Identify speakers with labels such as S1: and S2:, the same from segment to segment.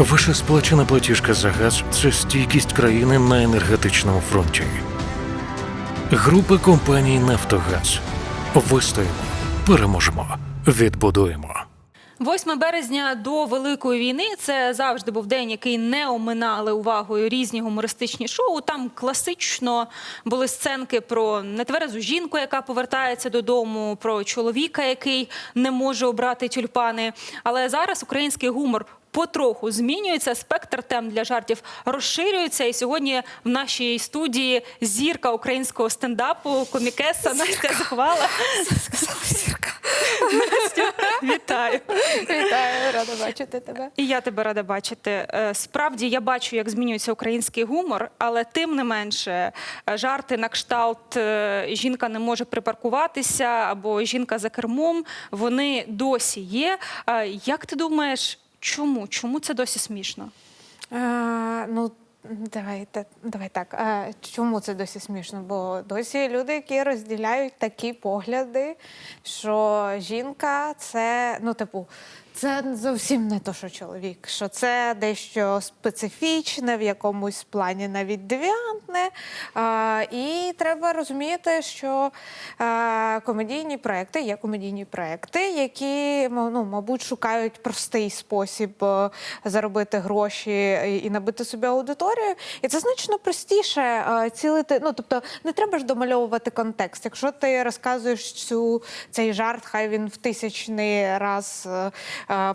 S1: Ваша сплачена платіжка за газ це стійкість країни на енергетичному фронті. Група компаній Нафтогаз. Вистоїмо, переможемо, відбудуємо.
S2: 8 березня до Великої війни це завжди був день, який не оминали увагою різні гумористичні шоу. Там класично були сценки про нетверезу жінку, яка повертається додому, про чоловіка, який не може обрати тюльпани. Але зараз український гумор. Потроху змінюється спектр тем для жартів розширюється. І сьогодні в нашій студії зірка українського стендапу, комікеса Настя Захвала.
S3: Зірка.
S2: Настя, вітаю.
S3: Вітаю, рада бачити тебе.
S2: І я тебе рада бачити. Е, Справді я бачу, як змінюється український гумор, але тим не менше е, жарти на кшталт е, жінка не може припаркуватися або жінка за кермом. Вони досі є. Як ти думаєш, чому? Чому це досі смішно?
S3: А, ну, давай, давай так. А, чому це досі смішно? Бо досі люди, які розділяють такі погляди, що жінка це, ну, типу, це зовсім не то, що чоловік, що це дещо специфічне, в якомусь плані навіть девіантне. А, і треба розуміти, що а, комедійні проекти є комедійні проекти, які ну, мабуть шукають простий спосіб е, заробити гроші і- набити собі аудиторію. І це значно простіше е, цілити. Ну тобто не треба ж домальовувати контекст. Якщо ти розказуєш цю цей жарт, хай він в тисячний раз е,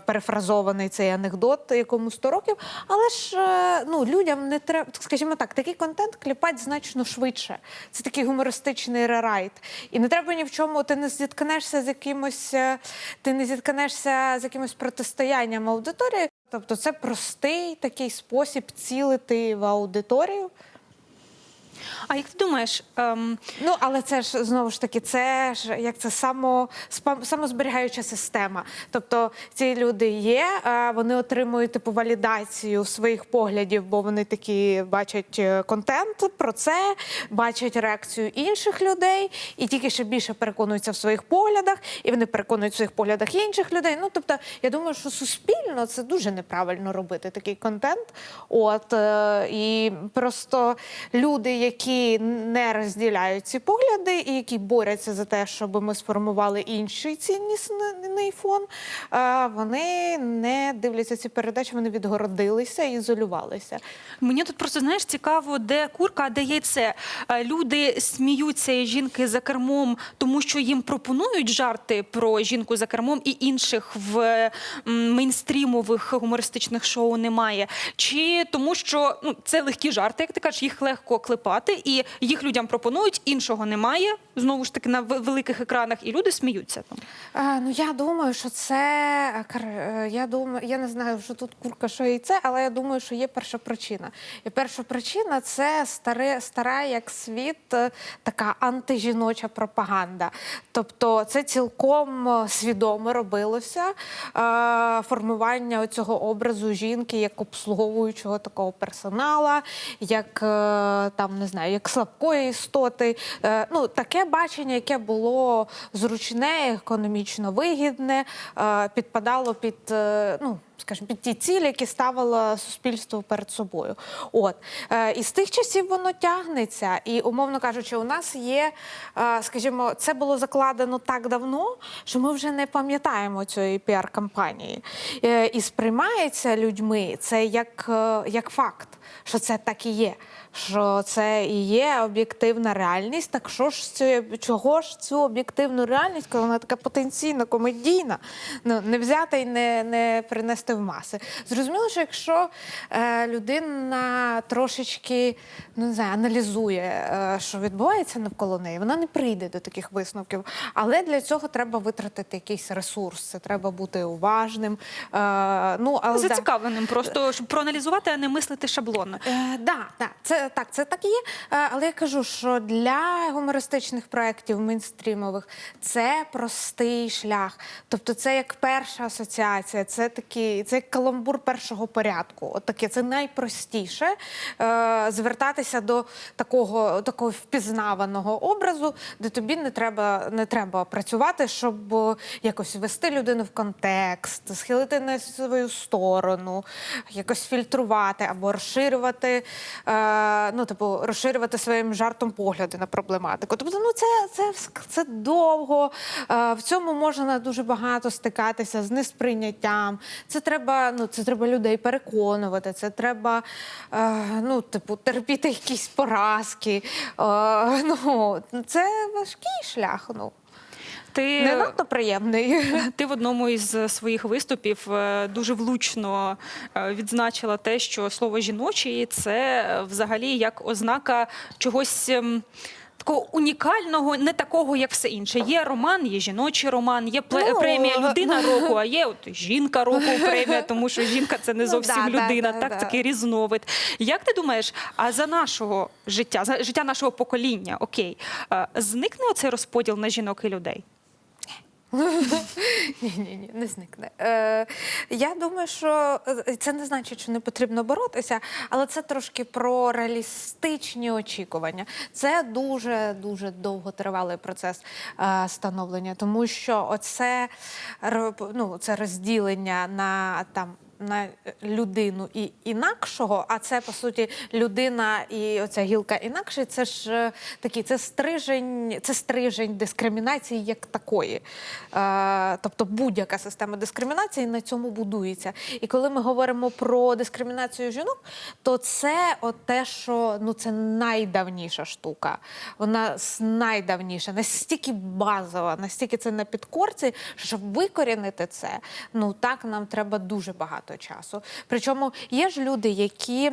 S3: перефразований цей анекдот, якому 100 років. Але ж е, ну людям не треба, скажімо так, такий контент кліпать значно швидше. Це такий гумористичний рерайт. І не треба ні в чому, ти не зіткнешся з якимось, е, ти не зіткнешся з якимось протистоянням аудиторії. Тобто це простий такий спосіб цілити в аудиторію.
S2: А як ти думаєш, ем,
S3: Ну, але це ж знову ж таки, це ж як це само самозберігаюча система. Тобто ці люди є, вони отримують типу валідацію своїх поглядів, бо вони такі бачать е, контент про це, бачать реакцію інших людей, і тільки ще більше переконуються в своїх поглядах, і вони переконують в своїх поглядах інших людей. Ну тобто, я думаю, що суспільно це дуже неправильно робити такий контент. От е, і просто люди, які не розділяють ці погляди, і які борються за те, щоб ми сформували інший ціннісний фон, е, вони не дивляться ці передачі, вони відгородилися і ізолювалися.
S2: Мені тут просто знаєш цікаво, де курка, а де яйце. Е, Люди сміються і жінки за кермом, тому що їм пропонують жарти про жінку за кермом, і інших в мейнстрімових гумористичних шоу немає. Чи тому, що ну це легкі жарти, як ти кажеш, їх легко клепати, і їх людям пропонують, іншого немає. Знову ж таки на великих екранах, і люди сміються там.
S3: А, ну я думаю, що це е, е, я думаю, я не знаю, що тут курка, що яйце, але я думаю, що є перша причина. І перша причина це старе, стара як світ, е, така антижіноча пропаганда. Тобто, це цілком е, свідомо робилося е, формування цього образу жінки як обслуговуючого такого персонала, як е, там не знаю, як слабкої істоти. Е, ну таке бачення, яке було зручне, економічно вигідне, е, підпадало під е, ну. Скажімо, під ті цілі, які ставило суспільство перед собою. От е, і з тих часів воно тягнеться. І, умовно кажучи, у нас є, е, скажімо, це було закладено так давно, що ми вже не пам'ятаємо цієї піар-кампанії. Е, і сприймається людьми це як, е, як факт, що це так і є. Що це і є об'єктивна реальність. Так що ж це чого ж цю об'єктивну реальність, коли вона така потенційно комедійна, ну не взяти і не, не принести в маси? Зрозуміло, що якщо е, людина трошечки ну не знаю, аналізує, е, що відбувається навколо неї, вона не прийде до таких висновків. Але для цього треба витратити якийсь ресурс. Це треба бути уважним. Е, ну але да.
S2: Зацікавленим, просто щоб проаналізувати, а не мислити шаблонно.
S3: Е, да, да. Це так, це так є. Е, Але я кажу, що для гумористичних проєктів мейнстрімових це простий шлях. Тобто, це як перша асоціація, це такий, це як каламбур першого порядку. От таке, це найпростіше е, звертатися до такого, такого впізнаваного образу, де тобі не треба, не треба працювати, щоб е, якось ввести людину в контекст, схилити на свою сторону, якось фільтрувати або розширювати, е, ну, типу, розширювати своїм жартом погляди на проблематику. Тобто, ну це, це, це довго. Е, в цьому можна дуже багато стикатися з несприйняттям. Це треба, ну, це треба людей переконувати, це треба е, ну, типу, терпіти якісь поразки. Е, ну, це важкий шлях. Ну.
S2: Ти
S3: Не надто приємний.
S2: Ти в одному із своїх виступів е, дуже влучно е, відзначила те, що слово жіночий це е, взагалі як ознака чогось. ем, Такого унікального, не такого, як все інше. Є роман, є жіночий роман, є
S3: Ну,
S2: премія людина року, а є от жінка року премія, тому що жінка це не
S3: Ну,
S2: зовсім
S3: да, да,
S2: людина,
S3: да,
S2: так
S3: да.
S2: такий різновид. Як ти думаєш, а за нашого життя, за життя нашого покоління, окей, зникне оцей розподіл на жінок і людей?
S3: Ні, ні, ні, не зникне. Е, я думаю, що е, це не значить, що не потрібно боротися, але це трошки про реалістичні очікування. Це дуже дуже довготривалий процес е, становлення, тому що оце ну, це розділення на там. На людину і інакшого, а це по суті людина і оця гілка інакше. Це ж е, такий, це стрижень, це стрижень дискримінації як такої. Е, тобто будь-яка система дискримінації на цьому будується. І коли ми говоримо про дискримінацію жінок, то це от те, що ну це найдавніша штука. Вона найдавніша, настільки базова, настільки це на підкорці, що щоб викорінити це, ну так нам треба дуже багато часу. Причому є ж люди, які.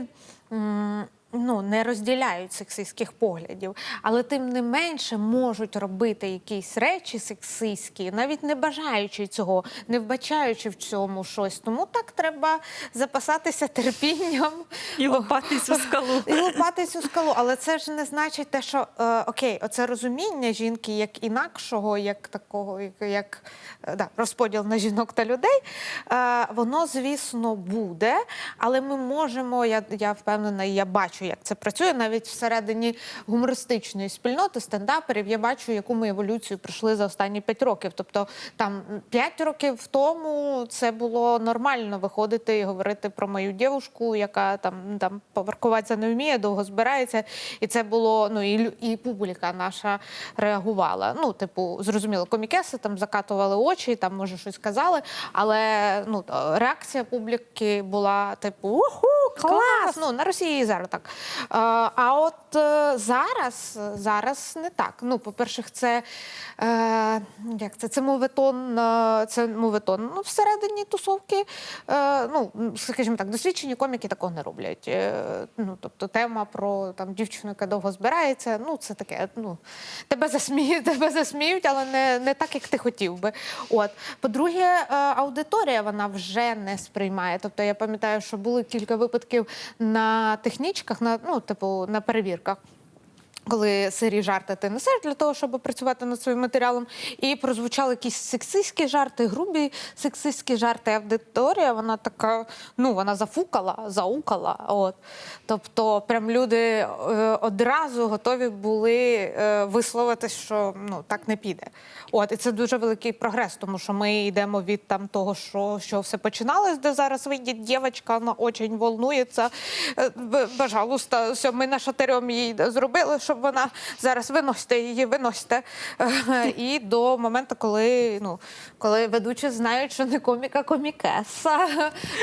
S3: Ну, не розділяють сексистських поглядів, але тим не менше можуть робити якісь речі сексистські, навіть не бажаючи цього, не вбачаючи в цьому щось. Тому так треба запасатися терпінням
S2: І лопатись у скалу.
S3: і лупати цю скалу. Але це ж не значить те, що е, окей, оце розуміння жінки як інакшого, як такого, як, як е, да, розподіл на жінок та людей. Е, воно, звісно, буде, але ми можемо, я, я впевнена, я бачу, як це працює навіть всередині гумористичної спільноти стендаперів. Я бачу, яку ми еволюцію пройшли за останні п'ять років. Тобто, там п'ять років тому це було нормально виходити і говорити про мою дівушку, яка там там поваркуватися не вміє, довго збирається. І це було ну і, і публіка наша реагувала. Ну, типу, зрозуміло, комікеси там закатували очі, там може щось казали, але ну реакція публіки була типу уху, клас! Ну на Росії зараз так. А, а от е, зараз, зараз не так. Ну, по-перше, це е, як це? Це моветон, е, це моветон. Ну, всередині тусовки, е, ну, скажімо так, досвідчені коміки такого не роблять. Е, ну, тобто тема про там дівчину, яка довго збирається, ну, це таке, ну, тебе засміють, тебе засміють, але не, не так, як ти хотів би. От. По-друге, е, аудиторія вона вже не сприймає. Тобто я пам'ятаю, що були кілька випадків на технічках, на, ну, типу, на перевірках. Коли сирі жарти ти несеш для того, щоб працювати над своїм матеріалом, і прозвучали якісь сексистські жарти, грубі сексистські жарти. Аудиторія вона така, ну вона зафукала, заукала. От тобто, прям люди е, одразу готові були е, висловитись, що ну так не піде. От і це дуже великий прогрес, тому що ми йдемо від там того, що, що все починалось, де зараз вийде дівчинка, вона очень волнується. Е, Пожалуйста, все, ми на шатирьом їй зробили, щоб вона зараз виносите її, виносите. Е, І до моменту, коли ну коли ведучі знають, що не коміка комікеса,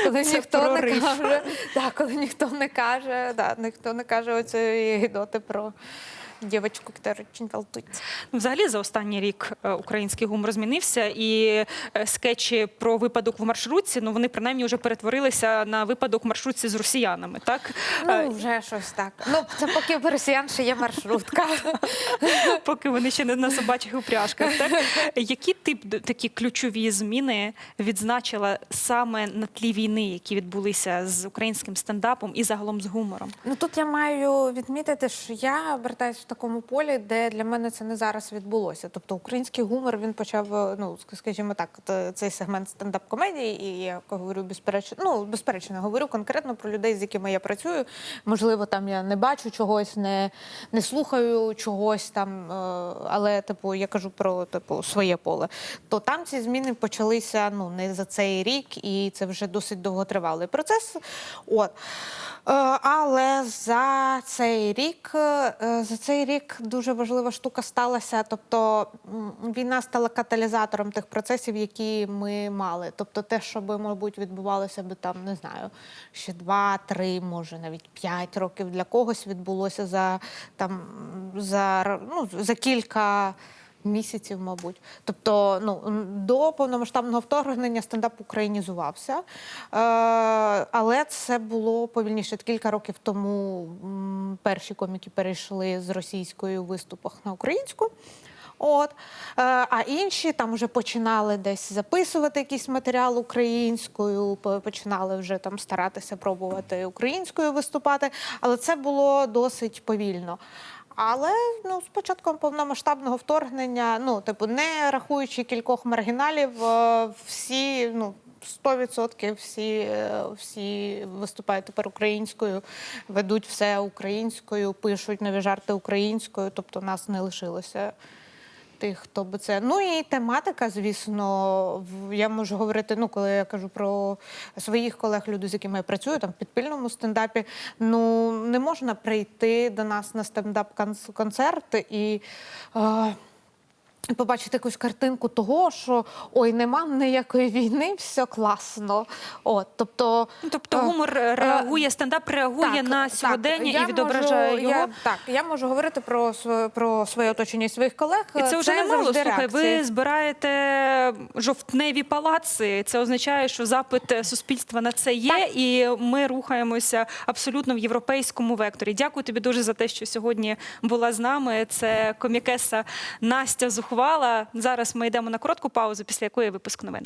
S3: Коли
S2: Це
S3: ніхто не каже, да, коли ніхто не каже, да, ніхто не каже оцієї гідоти про. Девочку, которая очень волнуется.
S2: Ну, Взагалі за останній рік е, український гумор змінився, і е, скетчі про випадок в маршрутці, ну вони принаймні вже перетворилися на випадок в маршрутці з росіянами. Так Е,
S3: Ну, вже щось так. Ну, це поки в росіян ще є маршрутка.
S2: поки вони ще не на собачих упряжках. Так які тип такі ключові зміни відзначила саме на тлі війни, які відбулися з українським стендапом і загалом з гумором?
S3: Ну тут я маю відмітити, що я обертаюсь в такому полі, де для мене це не зараз відбулося. Тобто український гумор він почав, е, ну скажімо так, цей сегмент стендап-комедії, і я говорю безперечно, ну безперечно, говорю конкретно про людей, з якими я працюю. Можливо, там я не бачу чогось, не, не слухаю чогось там, е, але типу я кажу про типу своє поле. То там ці зміни почалися ну не за цей рік, і це вже досить довготривалий процес. От. Е, Але за цей рік, за цей рік дуже важлива штука сталася. Тобто війна стала каталізатором тих процесів, які ми мали. Тобто, те, що би, мабуть, відбувалося би там, не знаю, ще два, три, може навіть п'ять років для когось відбулося за там за ну, за кілька. Місяців, мабуть. Тобто, ну до повномасштабного вторгнення стендап українізувався, е, але це було повільніше. Кілька років тому перші коміки перейшли з російської в виступах на українську. От. Е, а інші там вже починали десь записувати якийсь матеріал українською, починали вже там старатися пробувати українською виступати, але це було досить повільно. Але ну, з початком повномасштабного вторгнення, ну, типу, не рахуючи кількох маргіналів, е, всі, ну, 100% всі, е, всі виступають тепер українською, ведуть все українською, пишуть нові жарти українською, тобто нас не лишилося тих, хто би це. Ну і тематика, звісно, я можу говорити, ну, коли я кажу про своїх колег, людей, з якими я працюю, там в підпільному стендапі. Ну не можна прийти до нас на стендап-концерт і. Е, побачити якусь картинку того, що ой, нема ніякої війни, все класно. От, тобто,
S2: Ну, Тобто
S3: е,
S2: гумор реагує, стендап реагує на сьогодення і відображає
S3: можу,
S2: його.
S3: Я, так, я можу говорити про про своє оточення і своїх колег.
S2: І це вже немало. Слухай,
S3: реакції.
S2: ви збираєте жовтневі палаци. Це означає, що запит суспільства на це є, і ми рухаємося абсолютно в європейському векторі. Дякую тобі дуже за те, що сьогодні була з нами. Це комікеса Настя Зухвала. Зараз ми йдемо на коротку паузу, після якої випуск новин.